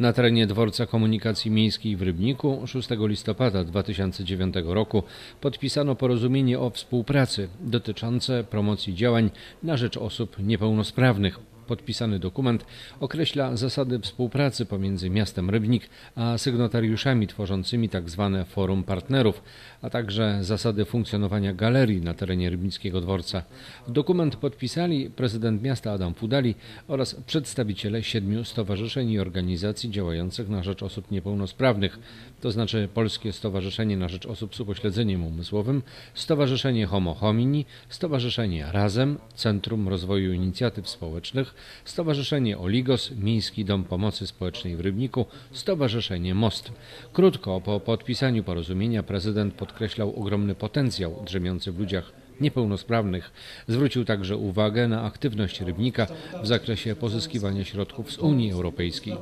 Na terenie dworca komunikacji miejskiej w Rybniku 6 listopada 2009 roku podpisano porozumienie o współpracy dotyczące promocji działań na rzecz osób niepełnosprawnych. Podpisany dokument określa zasady współpracy pomiędzy miastem Rybnik a sygnatariuszami tworzącymi tzw. Forum Partnerów, a także zasady funkcjonowania galerii na terenie Rybnickiego Dworca. Dokument podpisali prezydent miasta Adam Pudali oraz przedstawiciele siedmiu stowarzyszeń i organizacji działających na rzecz osób niepełnosprawnych, to znaczy Polskie Stowarzyszenie na rzecz Osób z Upośledzeniem Umysłowym, Stowarzyszenie Homo Homini, Stowarzyszenie Razem, Centrum Rozwoju Inicjatyw Społecznych, Stowarzyszenie Oligos, Miejski Dom Pomocy Społecznej w Rybniku, Stowarzyszenie Most. Krótko po podpisaniu porozumienia prezydent podkreślał ogromny potencjał drzemiący w ludziach niepełnosprawnych. Zwrócił także uwagę na aktywność Rybnika w zakresie pozyskiwania środków z Unii Europejskiej.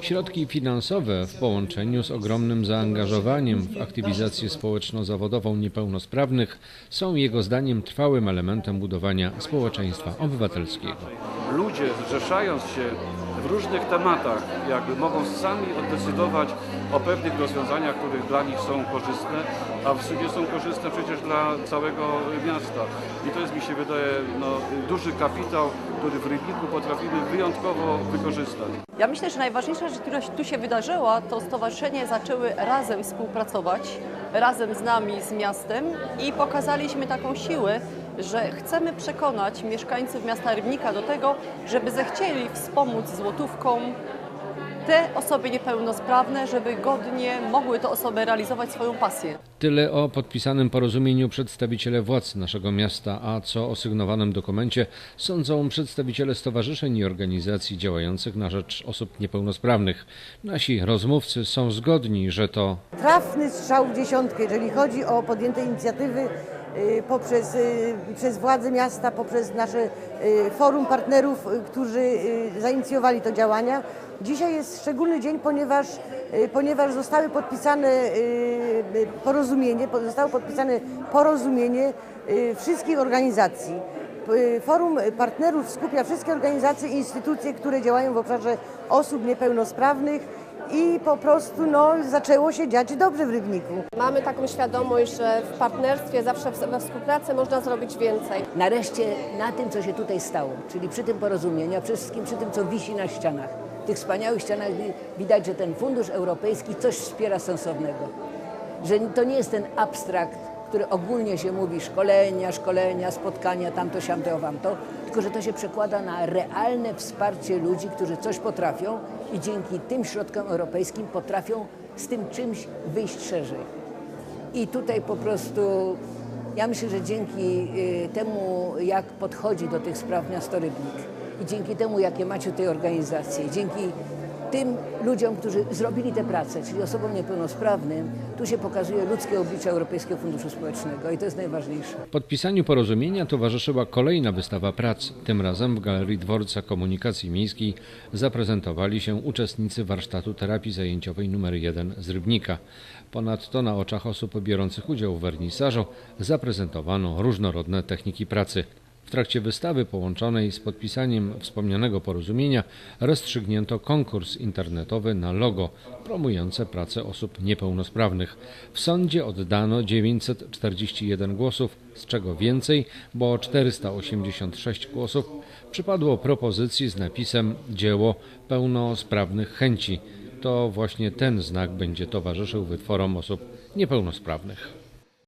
Środki finansowe w połączeniu z ogromnym zaangażowaniem w aktywizację społeczno-zawodową niepełnosprawnych są jego zdaniem trwałym elementem budowania społeczeństwa obywatelskiego. Ludzie zrzeszając się w różnych tematach, jakby mogą sami oddecydować o pewnych rozwiązaniach, które dla nich są korzystne, a w sumie są korzystne przecież dla całego miasta. I to jest, mi się wydaje, no, duży kapitał, który w Rybniku potrafimy wyjątkowo wykorzystać. Ja myślę, że najważniejsza rzecz, która tu się wydarzyła, to stowarzyszenie zaczęły razem współpracować, razem z nami, z miastem i pokazaliśmy taką siłę, że chcemy przekonać mieszkańców miasta Rybnika do tego, żeby zechcieli wspomóc złotówką te osoby niepełnosprawne, żeby godnie mogły te osoby realizować swoją pasję. Tyle o podpisanym porozumieniu przedstawiciele władz naszego miasta, a co o sygnowanym dokumencie sądzą przedstawiciele stowarzyszeń i organizacji działających na rzecz osób niepełnosprawnych. Nasi rozmówcy są zgodni, że to trafny strzał w dziesiątkę, jeżeli chodzi o podjęte inicjatywy poprzez y, przez władze miasta, poprzez nasze y, forum partnerów, y, którzy y, zainicjowali to działania. Dzisiaj jest szczególny dzień, ponieważ, y, ponieważ zostały podpisane y, y, porozumienie, po- zostało podpisane porozumienie y, wszystkich organizacji. Forum Partnerów skupia wszystkie organizacje i instytucje, które działają w obszarze osób niepełnosprawnych i po prostu no, zaczęło się dziać dobrze w Rybniku. Mamy taką świadomość, że w partnerstwie, zawsze w- we współpracy można zrobić więcej. nareszcie na tym, co się tutaj stało, czyli przy tym porozumieniu, a przede wszystkim przy tym, co wisi na ścianach. W tych wspaniałych ścianach wi- widać, że ten fundusz europejski coś wspiera sensownego. Że to nie jest ten abstrakt, który ogólnie się mówi szkolenia, szkolenia, spotkania, tamto, siamto, wamto, tylko że to się przekłada na realne wsparcie ludzi, którzy coś potrafią i dzięki tym środkom europejskim potrafią z tym czymś wyjść szerzej. I tutaj po prostu ja myślę, że dzięki y, temu, jak podchodzi do tych spraw miasto Rybnik i dzięki temu, jakie macie tutaj organizacje, dzięki tym ludziom, którzy zrobili tę pracę, czyli osobom niepełnosprawnym, tu się pokazuje ludzkie oblicze Europejskiego Funduszu Społecznego i to jest najważniejsze. Podpisaniu porozumienia towarzyszyła kolejna wystawa prac. Tym razem w Galerii Dworca Komunikacji Miejskiej zaprezentowali się uczestnicy warsztatu terapii zajęciowej nr 1 z Rybnika. Ponadto na oczach osób biorących udział w wernisażu zaprezentowano różnorodne techniki pracy. W trakcie wystawy połączonej z podpisaniem wspomnianego porozumienia rozstrzygnięto konkurs internetowy na logo promujące pracę osób niepełnosprawnych. W sądzie oddano 941 głosów, z czego więcej, bo 486 głosów przypadło propozycji z napisem dzieło pełnosprawnych chęci. To właśnie ten znak będzie towarzyszył wytworom osób niepełnosprawnych.